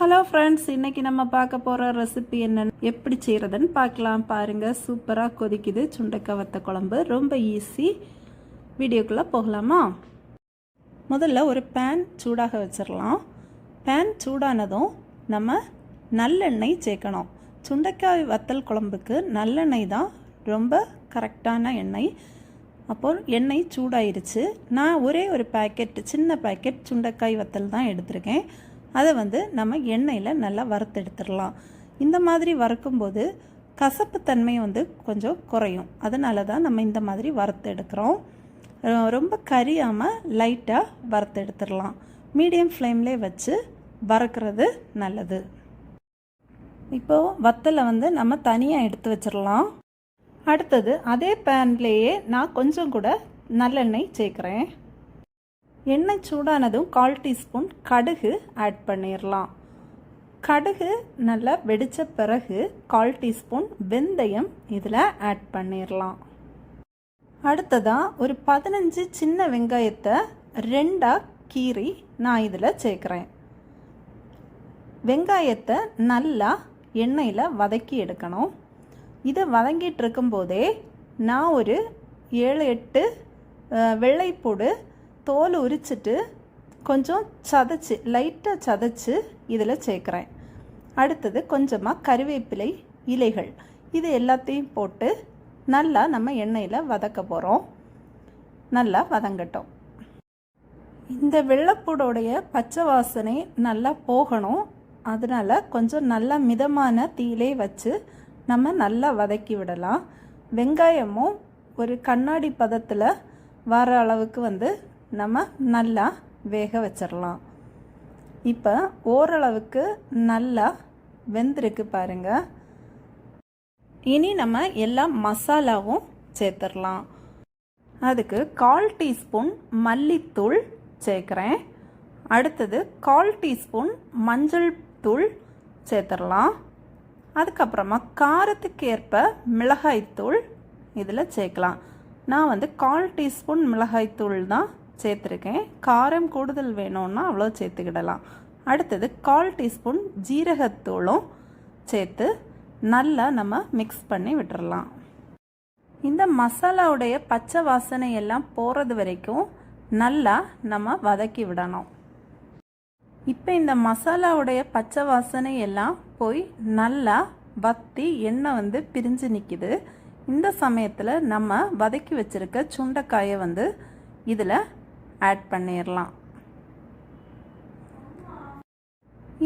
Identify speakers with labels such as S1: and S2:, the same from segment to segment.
S1: Hello friends இன்னைக்கு நம்ம பார்க்க போகிற ரெசிபி என்னென்னு எப்படி செய்கிறதுன்னு பார்க்கலாம். பாருங்கள் சூப்பராக கொதிக்குது. சுண்டைக்காய் வத்த குழம்பு. ரொம்ப ஈஸி வீடியோக்குள்ளே போகலாமா? முதல்ல ஒரு பேன் சூடாக வச்சிடலாம் பேன் சூடானதும் நம்ம நல்லெண்ணெய் சேர்க்கணும். சுண்டைக்காய் வத்தல் குழம்புக்கு நல்லெண்ணெய் தான் ரொம்ப கரெக்டான எண்ணெய். அப்போ எண்ணெய் சூடாயிருச்சு. நான் ஒரே ஒரு பேக்கெட் சின்ன பேக்கெட் சுண்டைக்காய் வத்தல் தான் எடுத்திருக்கேன். அதை வந்து நம்ம எண்ணெயில் நல்லா வறுத்தெடுத்துடலாம். இந்த மாதிரி வறுக்கும்போது கசப்பு தன்மை வந்து கொஞ்சம் குறையும். அதனால தான் நம்ம இந்த மாதிரி வறுத்து எடுக்கிறோம் ரொம்ப கரியாமல் லைட்டாக வறுத்து எடுத்துடலாம் மீடியம் ஃப்ளேம்லே வச்சு வறுக்கிறது நல்லது. இப்போது வத்தலை வந்து நம்ம தனியாக எடுத்து வச்சிடலாம். அடுத்தது அதே பேன்லேயே நான் கொஞ்சம் கூட நல்லெண்ணெய் சேர்க்குறேன். எண்ணெய் சூடானதும் கால் டீஸ்பூன் கடுகு ஆட் பண்ணிடலாம் கடுகு நல்லா வெடித்த பிறகு கால் டீஸ்பூன் வெந்தயம் இதில் ஆட் பண்ணிடலாம் அடுத்ததாக ஒரு பதினஞ்சு சின்ன வெங்காயத்தை ரெண்டாக கீறி நான் இதில் சேர்க்குறேன். வெங்காயத்தை நல்லா எண்ணெயில் வதக்கி எடுக்கணும். இதை வதங்கிட்டு இருக்கும்போதே நான் ஒரு ஏழு எட்டு வெள்ளைப்பூடு தோல் உரிச்சிட்டு கொஞ்சம் சதைச்சி லைட்டாக சதைச்சி இதில் சேர்க்குறேன். அடுத்தது கொஞ்சமாக கருவேப்பிலை இலைகள். இது எல்லாத்தையும் போட்டு நல்லா நம்ம எண்ணெயில் வதக்க போகிறோம் நல்லா வதங்கட்டும். இந்த வெள்ளைப்பூடோடைய பச்சை வாசனை நல்லா போகணும். அதனால் கொஞ்சம் நல்லா மிதமான தீயிலே வச்சு நம்ம நல்லா வதக்கி விடலாம். வெங்காயமும் ஒரு கண்ணாடி பதத்தில் வர அளவுக்கு வந்து நம்ம நல்லா வேக வச்சிடலாம் இப்போ ஓரளவுக்கு நல்லா வெந்திருக்கு பாருங்கள் இனி நம்ம எல்லா மசாலாவும் சேர்த்துடலாம் அதுக்கு கால் டீஸ்பூன் மல்லித்தூள் சேர்க்குறேன். அடுத்தது கால் டீஸ்பூன் மஞ்சள் தூள் சேர்த்துடலாம் அதுக்கப்புறமா காரத்துக்கு ஏற்ப மிளகாய்த்தூள் இதில் சேர்க்கலாம். நான் வந்து கால் டீஸ்பூன் மிளகாய்த்தூள் தான் சேர்த்துருக்கேன். காரம் கூடுதல் வேணும்னா அவ்வளோ சேர்த்துக்கிடலாம். அடுத்தது கால் டீஸ்பூன் ஜீரகத்தூளும் சேர்த்து நல்லா நம்ம மிக்ஸ் பண்ணி விட்டுறலாம். இந்த மசாலாவுடைய பச்சை வாசனை எல்லாம் போகிறது வரைக்கும் நல்லா நம்ம வதக்கி விடணும். இப்போ இந்த மசாலாவுடைய பச்சை வாசனை எல்லாம் போய் நல்லா வத்தி எண்ணெய் வந்து பிரிஞ்சு நிற்கிது இந்த சமயத்தில் நம்ம வதக்கி வச்சிருக்க சுண்டைக்காயை வந்து இதில் ஆட் பண்ணிடலாம்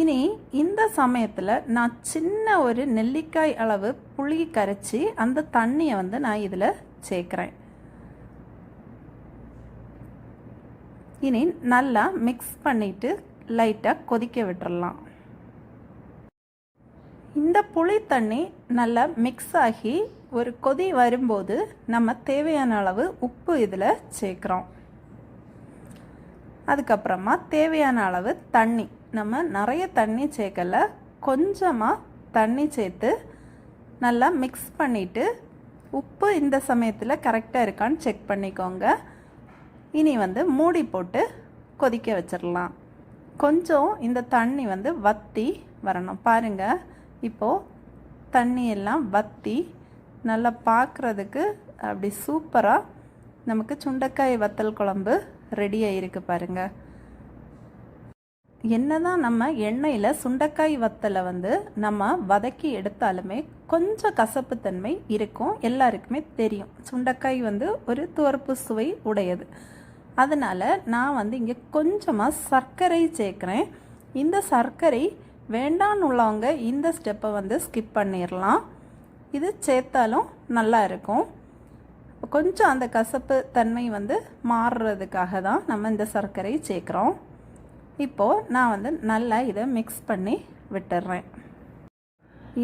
S1: இனி இந்த சமயத்தில் நான் சின்ன ஒரு நெல்லிக்காய் அளவு புளி கரைச்சி அந்த தண்ணியை வந்து நான் இதில் சேர்க்குறேன். இனி நல்லா மிக்ஸ் பண்ணிட்டு லைட்டாக கொதிக்க விட்டுறலாம் இந்த புளி தண்ணி நல்லா மிக்ஸ் ஆகி ஒரு கொதி வரும்போது நம்ம தேவையான அளவு உப்பு இதில் சேர்க்குறோம். அதுக்கப்புறமா தேவையான அளவு தண்ணி. நம்ம நிறைய தண்ணி சேர்க்கலை. கொஞ்சமாக தண்ணி சேர்த்து நல்லா மிக்ஸ் பண்ணிவிட்டு உப்பு இந்த சமயத்தில் கரெக்டாக இருக்கான்னு செக் பண்ணிக்கோங்க. இனி வந்து மூடி போட்டு கொதிக்க வச்சிடலாம். கொஞ்சம் இந்த தண்ணி வந்து வத்தி வரணும். பாருங்கள் இப்போது தண்ணி எல்லாம் வத்தி நல்லா பார்க்குறதுக்கு அப்படி சூப்பராக நமக்கு சுண்டைக்காய் வத்தல் குழம்பு ரெடி ஆகிருக்கு பாருங்கள் என்னதான் நம்ம எண்ணெயில் சுண்டைக்காய் வத்தலை வந்து நம்ம வதக்கி எடுத்தாலுமே கொஞ்சம் கசப்புத்தன்மை இருக்கும். எல்லாருக்குமே தெரியும். சுண்டைக்காய் வந்து ஒரு துவர்ப்பு சுவை உடையது. அதனால் நான் வந்து இங்கே கொஞ்சமாக சர்க்கரை சேர்க்குறேன். இந்த சர்க்கரை வேண்டான்னு உள்ளவங்க இந்த ஸ்டெப்பை வந்து ஸ்கிப் பண்ணிடலாம் இது சேர்த்தாலும் நல்லா இருக்கும். கொஞ்சம் அந்த கசப்பு தன்மை வந்து மாறுறதுக்காக தான் நம்ம இந்த சர்க்கரை சேர்க்குறோம். இப்போது நான் வந்து நல்லா இதை மிக்ஸ் பண்ணி விட்டுடுறேன்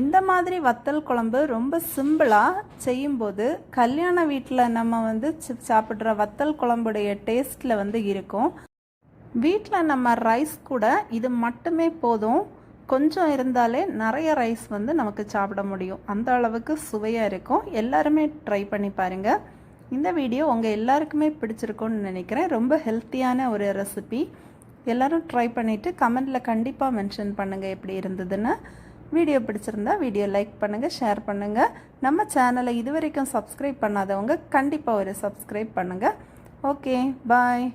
S1: இந்த மாதிரி வத்தல் குழம்பு ரொம்ப சிம்பிளாக செய்யும்போது கல்யாண வீட்டில் நம்ம வந்து சாப்பிட்ற வத்தல் குழம்புடைய டேஸ்ட்டில் வந்து இருக்கும். வீட்டில் நம்ம ரைஸ் கூட இது மட்டுமே போதும். கொஞ்சம் இருந்தாலே நிறைய ரைஸ் வந்து நமக்கு சாப்பிட முடியும். அந்த அளவுக்கு சுவையாக இருக்கும். எல்லாருமே ட்ரை பண்ணி பாருங்கள் இந்த வீடியோ உங்கள் எல்லாருக்குமே பிடிச்சிருக்கும்னு நினைக்கிறேன். ரொம்ப ஹெல்த்தியான ஒரு ரெசிபி எல்லாரும் ட்ரை பண்ணிவிட்டு கமெண்டில் கண்டிப்பாக மென்ஷன் பண்ணுங்கள் எப்படி இருந்ததுன்னு. வீடியோ பிடிச்சிருந்தா வீடியோ லைக் பண்ணுங்கள் ஷேர் பண்ணுங்கள் நம்ம சேனலை இது வரைக்கும் சப்ஸ்கிரைப் பண்ணாதவங்க கண்டிப்பாக ஒரு சப்ஸ்கிரைப் பண்ணுங்கள் ஓகே பாய்